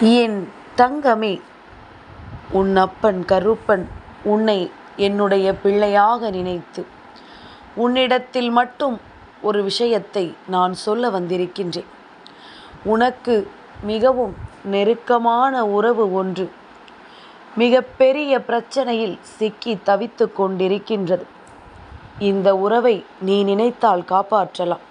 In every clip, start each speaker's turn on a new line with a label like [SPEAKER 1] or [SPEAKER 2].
[SPEAKER 1] என் தங்கமே உன் அப்பன் கருப்பன் உன்னை என்னுடைய பிள்ளையாக நினைத்து உன்னிடத்தில் மட்டும் ஒரு விஷயத்தை நான் சொல்ல வந்திருக்கின்றேன். உனக்கு மிகவும் நெருக்கமான உறவு ஒன்று மிகப்பெரிய பிரச்சனையில் சிக்கி தவித்து கொண்டிருக்கின்றது. இந்த உறவை நீ நினைத்தால் காப்பாற்றலாம்.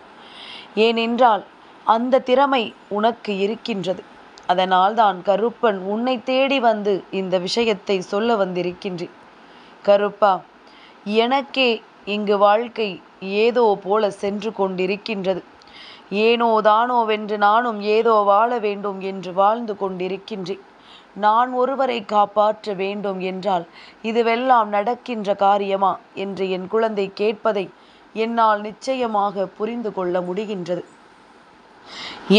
[SPEAKER 1] ஏனென்றால் அந்த திறமை உனக்கு இருக்கின்றது. அதனால்தான் கருப்பன் உன்னை தேடி வந்து இந்த விஷயத்தை சொல்ல வந்திருக்கின்றேன் கருப்பா எனக்கே இங்கு வாழ்க்கை ஏதோ போல சென்று கொண்டிருக்கின்றது. ஏனோ தானோவென்று நானும் ஏதோ வாழ வேண்டும் என்று வாழ்ந்து கொண்டிருக்கின்றேன் நான் ஒருவரை காப்பாற்ற வேண்டும் என்றால் இதுவெல்லாம் நடக்கின்ற காரியமா என்று என் குழந்தை கேட்பதை என்னால் நிச்சயமாக புரிந்து கொள்ள முடிகின்றது.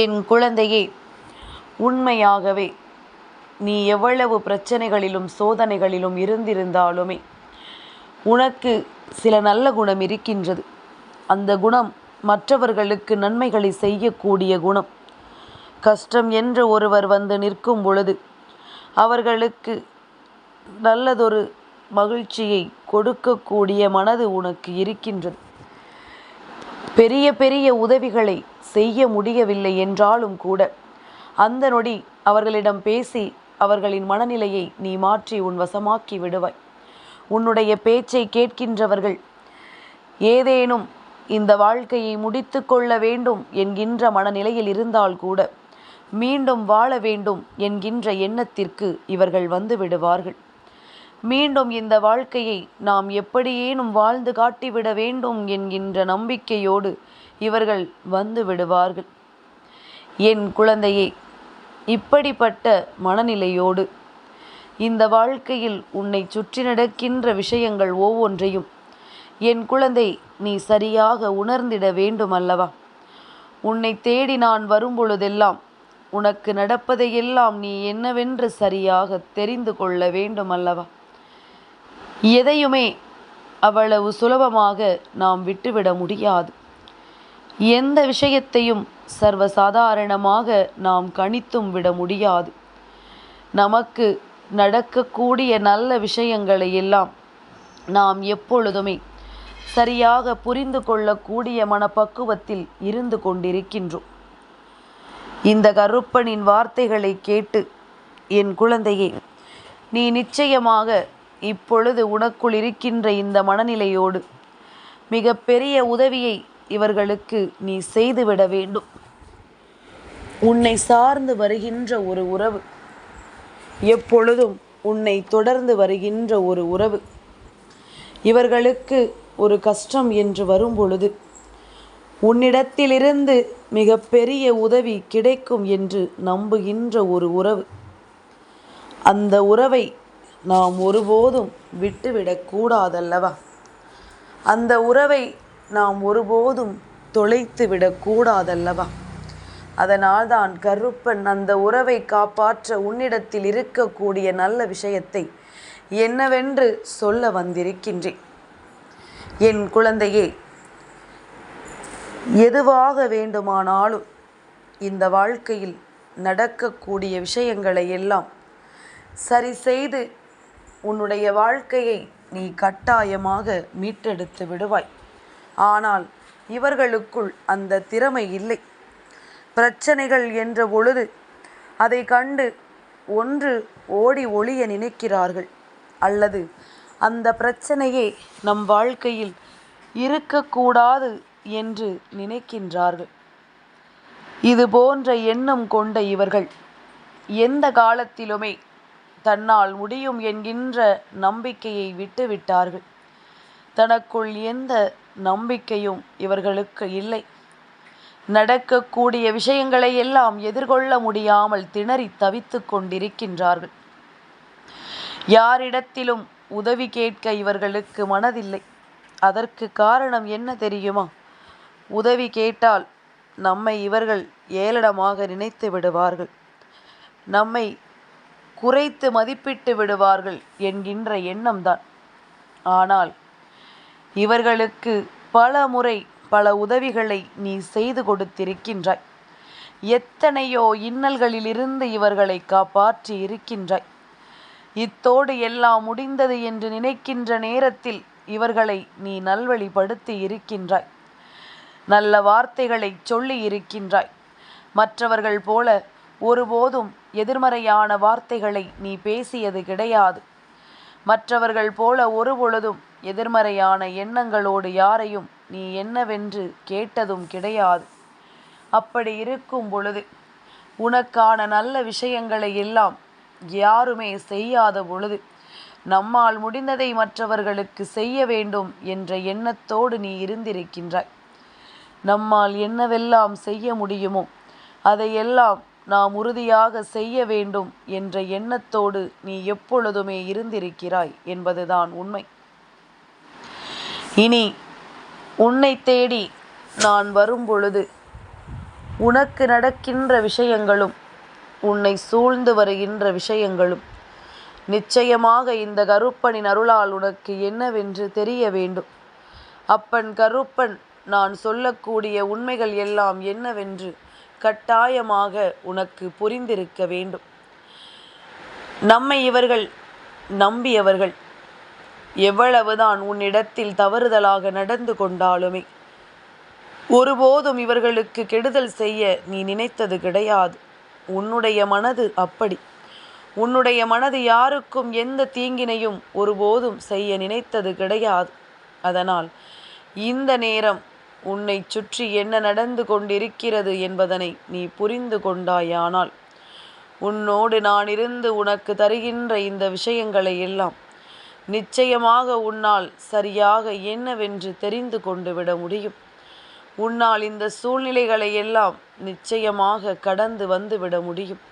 [SPEAKER 1] என் குழந்தையே உண்மையாகவே நீ எவ்வளவு பிரச்சனைகளிலும் சோதனைகளிலும் இருந்திருந்தாலுமே உனக்கு சில நல்ல குணம் இருக்கின்றது. அந்த குணம் மற்றவர்களுக்கு நன்மைகளை செய்யக்கூடிய குணம். கஷ்டம் என்று ஒருவர் வந்து நிற்கும் பொழுது அவர்களுக்கு நல்லதொரு மகிழ்ச்சியை கொடுக்கக்கூடிய மனது உனக்கு இருக்கின்றது. பெரிய பெரிய உதவிகளை செய்ய முடியவில்லை என்றாலும் கூட அந்த நொடி அவர்களிடம் பேசி அவர்களின் மனநிலையை நீ மாற்றி உன் வசமாக்கி விடுவாய். உன்னுடைய பேச்சை கேட்கின்றவர்கள் ஏதேனும் இந்த வாழ்க்கையை முடித்து கொள்ள வேண்டும் என்கின்ற மனநிலையில் இருந்தால் கூட மீண்டும் வாழ வேண்டும் என்கின்ற எண்ணத்திற்கு இவர்கள் வந்து விடுவார்கள். மீண்டும் இந்த வாழ்க்கையை நாம் எப்படியேனும் வாழ்ந்து காட்டிவிட வேண்டும் என்கின்ற நம்பிக்கையோடு இவர்கள் வந்து விடுவார்கள். என் குழந்தையை இப்படிப்பட்ட மனநிலையோடு இந்த வாழ்க்கையில் உன்னை சுற்றி நடக்கின்ற விஷயங்கள் ஒவ்வொன்றையும் என் குழந்தை நீ சரியாக உணர்ந்திட வேண்டும் அல்லவா உன்னை தேடி நான் வரும்பொழுதெல்லாம் உனக்கு நடப்பதையெல்லாம் நீ என்னவென்று சரியாக தெரிந்து கொள்ள வேண்டும் அல்லவா எதையுமே அவ்வளவு சுலபமாக நாம் விட்டுவிட முடியாது. எந்த விஷயத்தையும் சர்வசாதாரணமாக நாம் கணித்தும் விட முடியாது. நமக்கு நடக்கக்கூடிய நல்ல விஷயங்களை எல்லாம் நாம் எப்பொழுதுமே சரியாக புரிந்து கொள்ளக்கூடிய மனப்பக்குவத்தில் இருந்து கொண்டிருக்கின்றோம். இந்த கருப்பனின் வார்த்தைகளை கேட்டு என் குழந்தையே நீ நிச்சயமாக இப்பொழுது உனக்குள் இருக்கின்ற இந்த மனநிலையோடு மிக பெரிய உதவியை இவர்களுக்கு நீ செய்துவிட வேண்டும். உன்னை சார்ந்து வருகின்ற ஒரு உறவு. எப்பொழுதும் உன்னை தொடர்ந்து வருகின்ற ஒரு உறவு. இவர்களுக்கு ஒரு கஷ்டம் என்று வரும்பொழுது உன்னிடத்திலிருந்து மிக பெரிய உதவி கிடைக்கும் என்று நம்புகின்ற ஒரு உறவு. அந்த உறவை நாம் ஒருபோதும் விட்டுவிடக்கூடாதல்லவா அந்த உறவை நாம் ஒருபோதும் தொலைத்து விடக்கூடாதல்லவா அதனால்தான் கருப்பன் அந்த உறவை காப்பாற்ற உன்னிடத்தில் இருக்கக்கூடிய நல்ல விஷயத்தை என்னவென்று சொல்ல வந்திருக்கின்றேன். என் குழந்தையே எதுவாக வேண்டுமானாலும் இந்த வாழ்க்கையில் நடக்கக்கூடிய விஷயங்களை எல்லாம் சரி செய்து உன்னுடைய வாழ்க்கையை நீ கட்டாயமாக மீட்டெடுத்து விடுவாய். ஆனால் இவர்களுக்குள் அந்த திறமை இல்லை. பிரச்சனைகள் என்ற பொழுது அதை கண்டு ஒன்று ஓடி ஒளிய நினைக்கிறார்கள். அல்லது அந்த பிரச்சனையே நம் வாழ்க்கையில் இருக்கக்கூடாது என்று நினைக்கின்றார்கள். இது போன்ற எண்ணம் கொண்ட இவர்கள் எந்த காலத்திலுமே தன்னால் முடியும் என்கின்ற நம்பிக்கையை விட்டுவிட்டார்கள். தனக்குள் எந்த நம்பிக்கையும் இவர்களுக்கு இல்லை. நடக்கக்கூடிய விஷயங்களை எல்லாம் எதிர்கொள்ள முடியாமல் திணறி தவித்து கொண்டிருக்கின்றார்கள். யாரிடத்திலும் உதவி கேட்க இவர்களுக்கு மனதில்லை. அதற்கு காரணம் என்ன தெரியுமா? உதவி கேட்டால் நம்மை இவர்கள் ஏளனமாக நினைத்து விடுவார்கள். நம்மை குறைத்து மதிப்பிட்டு விடுவார்கள் என்கின்ற எண்ணம்தான். ஆனால் இவர்களுக்கு பல முறை பல உதவிகளை நீ செய்து கொடுத்திருக்கின்றாய். எத்தனையோ இன்னல்களிலிருந்து இவர்களை காப்பாற்றி இருக்கின்றாய். இத்தோடு எல்லாம் முடிந்தது என்று நினைக்கின்ற நேரத்தில் இவர்களை நீ நல்வழிப்படுத்தி இருக்கின்றாய். நல்ல வார்த்தைகளை சொல்லி இருக்கின்றாய். மற்றவர்கள் போல ஒருபோதும் எதிர்மறையான வார்த்தைகளை நீ பேசியது கிடையாது. மற்றவர்கள் போல ஒருபொழுதும் எதிர்மறையான எண்ணங்களோடு யாரையும் நீ என்னவென்று கேட்டதும் கிடையாது. அப்படி இருக்கும் பொழுது உனக்கான நல்ல விஷயங்களை எல்லாம் யாருமே செய்யாத பொழுது நம்மால் முடிந்ததை மற்றவர்களுக்கு செய்ய வேண்டும் என்ற எண்ணத்தோடு நீ இருந்திருக்கின்றாய். நம்மால் என்னவெல்லாம் செய்ய முடியுமோ அதையெல்லாம் நாம் உறுதியாக செய்ய வேண்டும் என்ற எண்ணத்தோடு நீ எப்பொழுதுமே இருந்திருக்கிறாய் என்பதுதான் உண்மை. இனி உன்னை தேடி நான் வரும்பொழுது உனக்கு நடக்கின்ற விஷயங்களும் உன்னை சூழ்ந்து வருகின்ற விஷயங்களும் நிச்சயமாக இந்த கருப்பனின் அருளால் உனக்கு என்னவென்று தெரிய வேண்டும். அப்பன் கருப்பன் நான் சொல்லக்கூடிய உண்மைகள் எல்லாம் என்னவென்று கட்டாயமாக உனக்கு புரிந்திருக்க வேண்டும். நம்மை இவர்கள் நம்பியவர்கள். எவ்வளவுதான் உன்னிடத்தில் தவறுதலாக நடந்து கொண்டாலுமே ஒருபோதும் இவர்களுக்கு கெடுதல் செய்ய நீ நினைத்தது கிடையாது. உன்னுடைய மனது அப்படி. உன்னுடைய மனது யாருக்கும் எந்த தீங்கினையும் ஒருபோதும் செய்ய நினைத்தது கிடையாது. அதனால் இந்த நேரம் உன்னை சுற்றி என்ன நடந்து கொண்டிருக்கிறது என்பதனை நீ புரிந்து கொண்டாயானால் உன்னோடு நான் இருந்து உனக்கு தருகின்ற இந்த விஷயங்களை எல்லாம் நிச்சயமாக உன்னால் சரியாக என்னவென்று தெரிந்து கொண்டு விட முடியும். உன்னால் இந்த சூழ்நிலைகளை எல்லாம் நிச்சயமாக கடந்து வந்துவிட முடியும்.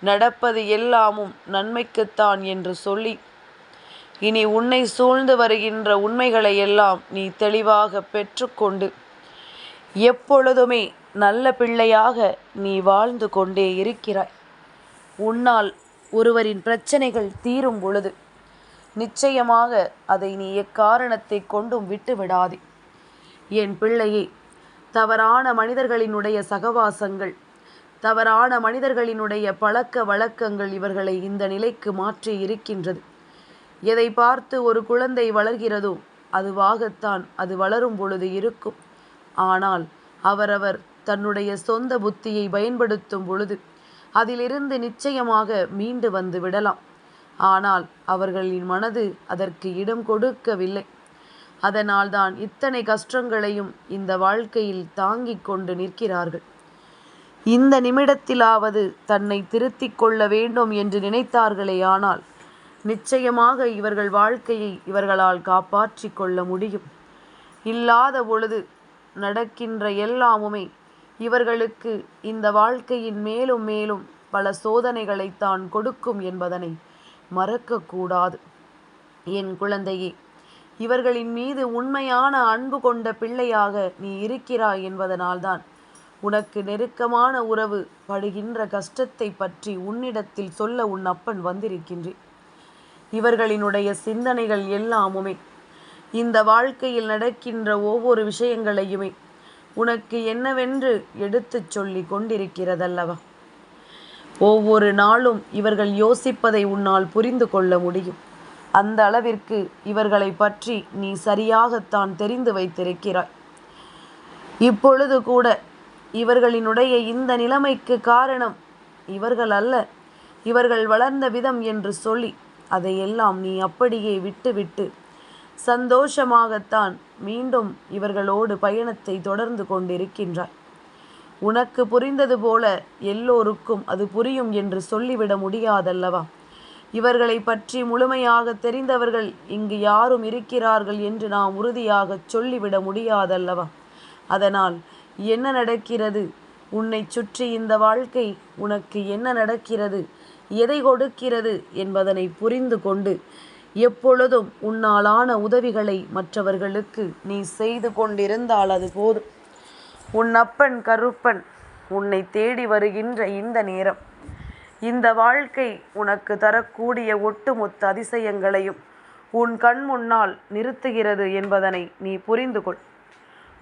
[SPEAKER 1] நடப்பது எல்லாமும் நன்மைக்குத்தான் என்று சொல்லி இனி உன்னை சூழ்ந்து வருகின்ற உண்மைகளை எல்லாம் நீ தெளிவாக பெற்றுக்கொண்டு எப்பொழுதுமே நல்ல பிள்ளையாக நீ வாழ்ந்து கொண்டே இருக்கிறாய். உன்னால் ஒருவரின் பிரச்சனைகள் தீரும் பொழுது நிச்சயமாக அதை நீ எக்காரணத்தை கொண்டும் விட்டு விடாதே என் பிள்ளையே தவறான மனிதர்களினுடைய சகவாசங்கள் தவறான மனிதர்களினுடைய பழக்க வழக்கங்கள் இவர்களை இந்த நிலைக்கு மாற்றி இருக்கின்றது. எதை பார்த்து ஒரு குழந்தை வளர்கிறதோ அதுவாகத்தான் அது வளரும் பொழுது இருக்கும். ஆனால் அவரவர் தன்னுடைய சொந்த புத்தியை பயன்படுத்தும் பொழுது அதிலிருந்து நிச்சயமாக மீண்டு வந்து விடலாம். ஆனால் அவர்களின் மனது அதற்கு இடம் கொடுக்கவில்லை. அதனால்தான் இத்தனை கஷ்டங்களையும் இந்த வாழ்க்கையில் தாங்கிக் கொண்டு நிற்கிறார்கள். இந்த நிமிடத்திலாவது தன்னை திருத்திக் கொள்ள வேண்டும் என்று நினைத்தார்களே ஆனால் நிச்சயமாக இவர்கள் வாழ்க்கையை இவர்களால் காப்பாற்றி கொள்ள முடியும். இல்லாத பொழுது நடக்கின்ற எல்லாமுமே இவர்களுக்கு இந்த வாழ்க்கையின் மேலும் மேலும் பல சோதனைகளை தான் கொடுக்கும் என்பதனை மறக்கக்கூடாது. என் குழந்தையே இவர்களின் மீது உண்மையான அன்பு கொண்ட பிள்ளையாக நீ இருக்கிறாய் என்பதனால்தான் உனக்கு நெருக்கமான உறவு படுகின்ற கஷ்டத்தை பற்றி உன்னிடத்தில் சொல்ல உன் அப்பன் வந்திருக்கின்றேன். இவர்களினுடைய சிந்தனைகள் எல்லாமுமே. இந்த வாழ்க்கையில் நடக்கின்ற ஒவ்வொரு விஷயங்களையுமே உனக்கு என்னவென்று எடுத்துச் சொல்லி கொண்டிருக்கிறதல்லவா? ஒவ்வொரு நாளும் இவர்கள் யோசிப்பதை உன்னால் புரிந்து கொள்ள முடியும். அந்த அளவிற்கு இவர்களை பற்றி நீ சரியாகத்தான் தெரிந்து வைத்திருக்கிறாய். இப்பொழுது கூட இவர்களினுடைய இந்த நிலைமைக்கு காரணம் இவர்கள் அல்ல இவர்கள் வளர்ந்த விதம் என்று சொல்லி அதையெல்லாம் நீ அப்படியே விட்டுவிட்டு சந்தோஷமாகத்தான் மீண்டும் இவர்களோடு பயணத்தை தொடர்ந்து கொண்டிருக்கின்றாய். உனக்கு புரிந்தது போல எல்லோருக்கும் அது புரியும் என்று சொல்லிவிட முடியாதல்லவா? இவர்களை பற்றி முழுமையாக தெரிந்தவர்கள் இங்கு யாரும் இருக்கிறார்கள் என்று நாம் உறுதியாக சொல்லிவிட முடியாதல்லவா? அதனால் என்ன நடக்கிறது? உன்னை சுற்றி இந்த வாழ்க்கை உனக்கு என்ன நடக்கிறது? எதை கொடுக்கிறது என்பதனை புரிந்து கொண்டு எப்பொழுதும் உன்னாலான உதவிகளை மற்றவர்களுக்கு நீ செய்து கொண்டிருந்தால் அது போதும். உன் அப்பன் கருப்பன் உன்னை தேடி வருகின்ற இந்த நேரம். இந்த வாழ்க்கை உனக்கு தரக்கூடிய ஒட்டுமொத்த அதிசயங்களையும் உன் கண் முன்னால் நிறுத்துகிறது என்பதனை நீ புரிந்து கொள்.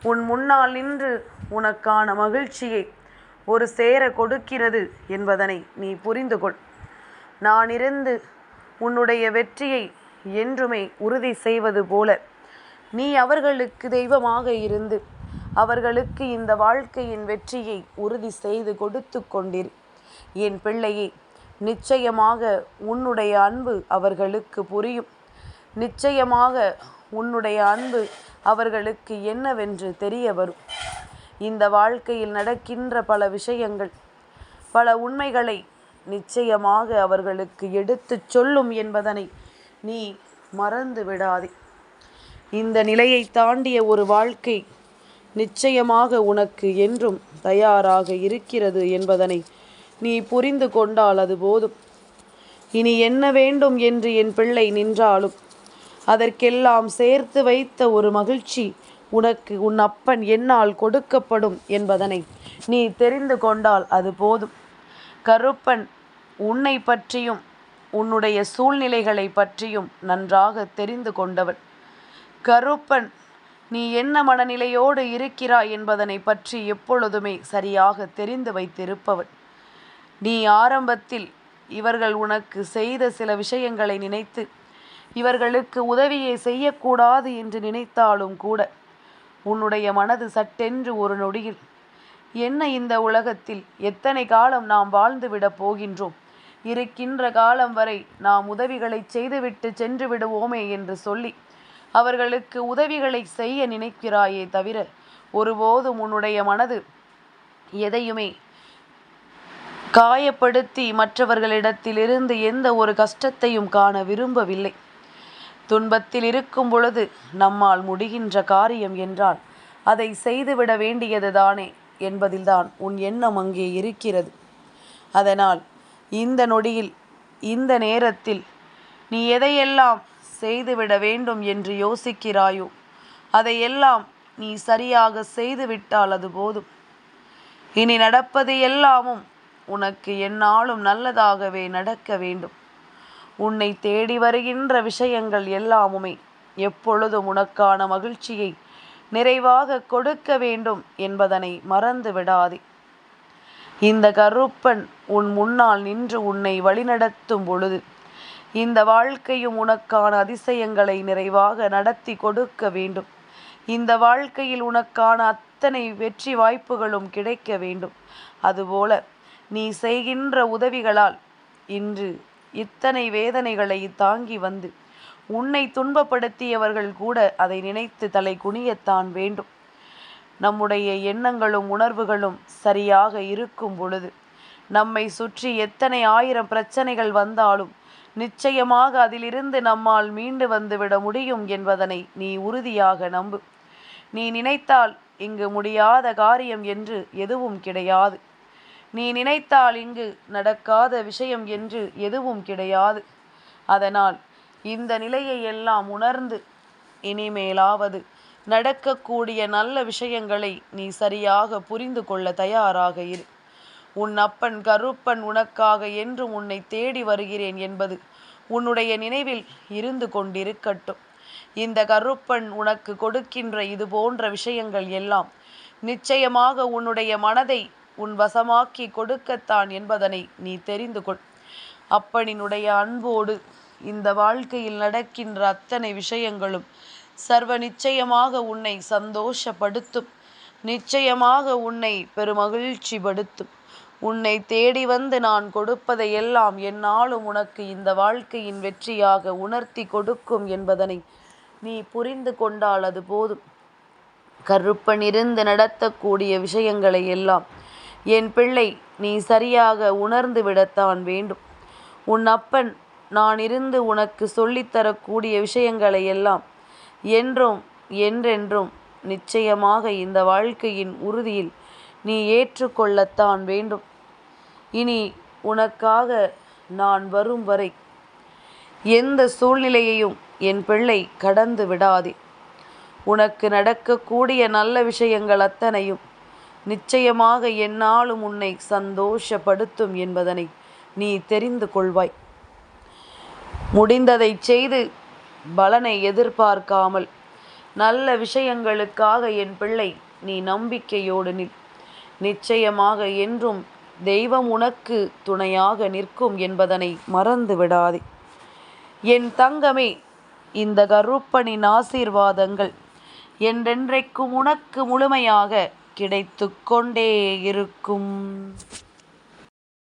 [SPEAKER 1] உன் முன்னால் நின்று உனக்கான மகிழ்ச்சியை ஒரு சேர கொடுக்கிறது என்பதனை நீ புரிந்து கொள். நான் இருந்து உன்னுடைய வெற்றியை என்றுமே உறுதி செய்வது போல நீ அவர்களுக்கு தெய்வமாக இருந்து அவர்களுக்கு இந்த வாழ்க்கையின் வெற்றியை உறுதி செய்து கொடுத்து கொண்டிரு. என் பிள்ளையே நிச்சயமாக உன்னுடைய அன்பு அவர்களுக்கு புரியும். நிச்சயமாக உன்னுடைய அன்பு அவர்களுக்கு என்னவென்று தெரிய வரும். இந்த வாழ்க்கையில் நடக்கின்ற பல விஷயங்கள் பல உண்மைகளை நிச்சயமாக அவர்களுக்கு எடுத்துச் சொல்லும் என்பதனை நீ மறந்து விடாதே. இந்த நிலையை தாண்டிய ஒரு வாழ்க்கை நிச்சயமாக உனக்கு என்றும் தயாராக இருக்கிறது என்பதனை நீ புரிந்து கொண்டால் அது போதும். இனி என்ன வேண்டும் என்று என் பிள்ளை நின்றாலும் அதற்கெல்லாம் சேர்த்து வைத்த ஒரு மகிழ்ச்சி உனக்கு உன் அப்பன் என்னால் கொடுக்கப்படும் என்பதனை நீ தெரிந்து கொண்டால் அது போதும். கருப்பன் உன்னை பற்றியும் உன்னுடைய சூழ்நிலைகளை பற்றியும் நன்றாக தெரிந்து கொண்டவன். கருப்பன் நீ என்ன மனநிலையோடு இருக்கிறாய் என்பதனை பற்றி எப்பொழுதுமே சரியாக தெரிந்து வைத்திருப்பவன். நீ ஆரம்பத்தில் இவர்கள் உனக்கு செய்த சில விஷயங்களை நினைத்து இவர்களுக்கு உதவியை செய்யக்கூடாது என்று நினைத்தாலும் கூட உன்னுடைய மனது சட்டென்று ஒரு நொடியில் என்ன இந்த உலகத்தில்? எத்தனை காலம் நாம் வாழ்ந்துவிடப் போகின்றோம்? இருக்கின்ற காலம் வரை நாம் உதவிகளை செய்துவிட்டு சென்று விடுவோமே என்று சொல்லி அவர்களுக்கு உதவிகளை செய்ய நினைக்கிறாயே தவிர ஒருபோதும் உன்னுடைய மனது எதையுமே காயப்படுத்தி மற்றவர்களிடத்திலிருந்து எந்த ஒரு கஷ்டத்தையும் காண விரும்பவில்லை. துன்பத்தில் இருக்கும் பொழுது நம்மால் முடிகின்ற காரியம் என்றால் அதை செய்துவிட வேண்டியதுதானே. என்பதில்தான் உன் எண்ணம் அங்கே இருக்கிறது. அதனால் இந்த நொடியில் இந்த நேரத்தில் நீ எதையெல்லாம் செய்துவிட வேண்டும் என்று யோசிக்கிறாயோ அதையெல்லாம் நீ சரியாக செய்துவிட்டால் அது போதும். இனி நடப்பது எல்லாமும் உனக்கு எந்நாளும் நல்லதாகவே நடக்க வேண்டும். உன்னை தேடி வருகின்ற விஷயங்கள் எல்லாமுமே எப்பொழுதும் உனக்கான மகிழ்ச்சியை நிறைவாக கொடுக்க வேண்டும் என்பதனை மறந்து விடாதே. இந்த கருப்பன் உன் முன்னால் நின்று உன்னை வழிநடத்தும் பொழுது இந்த வாழ்க்கையும் உனக்கான அதிசயங்களை நிறைவாக நடத்தி கொடுக்க வேண்டும். இந்த வாழ்க்கையில் உனக்கான அத்தனை வெற்றி வாய்ப்புகளும் கிடைக்க வேண்டும். அதுபோல நீ செய்கின்ற உதவிகளால் இன்று இத்தனை வேதனைகளை தாங்கி வந்து உன்னை துன்பப்படுத்தியவர்கள் கூட அதை நினைத்து தலை குனியத்தான் வேண்டும். நம்முடைய எண்ணங்களும் உணர்வுகளும் சரியாக இருக்கும் பொழுது நம்மை சுற்றி எத்தனை ஆயிரம் பிரச்சனைகள் வந்தாலும் நிச்சயமாக அதிலிருந்து நம்மால் மீண்டு வந்துவிட முடியும் என்பதனை நீ உறுதியாக நம்பு. நீ நினைத்தால் இங்கு முடியாத காரியம் என்று எதுவும் கிடையாது. நீ நினைத்தால் இங்கு நடக்காத விஷயம் என்று எதுவும் கிடையாது. அதனால் இந்த நிலையை எல்லாம் உணர்ந்து இனிமேலாவது நடக்கக்கூடிய நல்ல விஷயங்களை நீ சரியாக புரிந்து கொள்ள தயாராக இரு. உன் அப்பன் கருப்பன் உனக்காக என்றும் உன்னை தேடி வருகிறேன் என்பது உன்னுடைய நினைவில் இருந்து கொண்டிருக்கட்டும். இந்த கருப்பன் உனக்கு கொடுக்கின்ற இது போன்ற விஷயங்கள் எல்லாம் நிச்சயமாக உன்னுடைய மனதை உன் வசமாக்கி கொடுக்கத்தான் என்பதனை நீ தெரிந்து கொள். அப்பனினுடைய அன்போடு இந்த வாழ்க்கையில் நடக்கின்ற அத்தனை விஷயங்களும் சர்வ நிச்சயமாக உன்னை சந்தோஷப்படுத்தும். நிச்சயமாக உன்னை பெருமகிழ்ச்சி படுத்தும் உன்னை தேடி வந்து நான் கொடுப்பதை எல்லாம் என்னாலும் உனக்கு இந்த வாழ்க்கையின் வெற்றியாக உணர்த்தி கொடுக்கும் என்பதனை நீ புரிந்து கொண்டால் அது போதும். கருப்பன் இருந்து நடத்தக்கூடிய விஷயங்களை எல்லாம் என் பிள்ளை நீ சரியாக உணர்ந்து விடத்தான் வேண்டும். உன் அப்பன் நான் இருந்து உனக்கு சொல்லித்தரக்கூடிய விஷயங்களை எல்லாம் என்றும் என்றென்றும் நிச்சயமாக இந்த வாழ்க்கையின் உறுதியில் நீ ஏற்றுக்கொள்ளத்தான் வேண்டும். இனி உனக்காக நான் வரும் வரை எந்த சூழ்நிலையையும் என் பிள்ளை கடந்து விடாதே. உனக்கு நடக்கக்கூடிய நல்ல விஷயங்கள் அத்தனையும் நிச்சயமாக என்னாலும் உன்னை சந்தோஷப்படுத்தும் என்பதனை நீ தெரிந்து கொள்வாய். முடிந்ததை செய்து பலனை எதிர்பார்க்காமல் நல்ல விஷயங்களுக்காக என் பிள்ளை நீ நம்பிக்கையோடு நில். நிச்சயமாக என்றும் தெய்வம் உனக்கு துணையாக நிற்கும் என்பதனை மறந்து விடாதே. என் தங்கமே இந்த கருப்பனின் ஆசீர்வாதங்கள் என்றென்றைக்கும் உனக்கு முழுமையாக கிடைத்து கொண்டே இருக்கும்.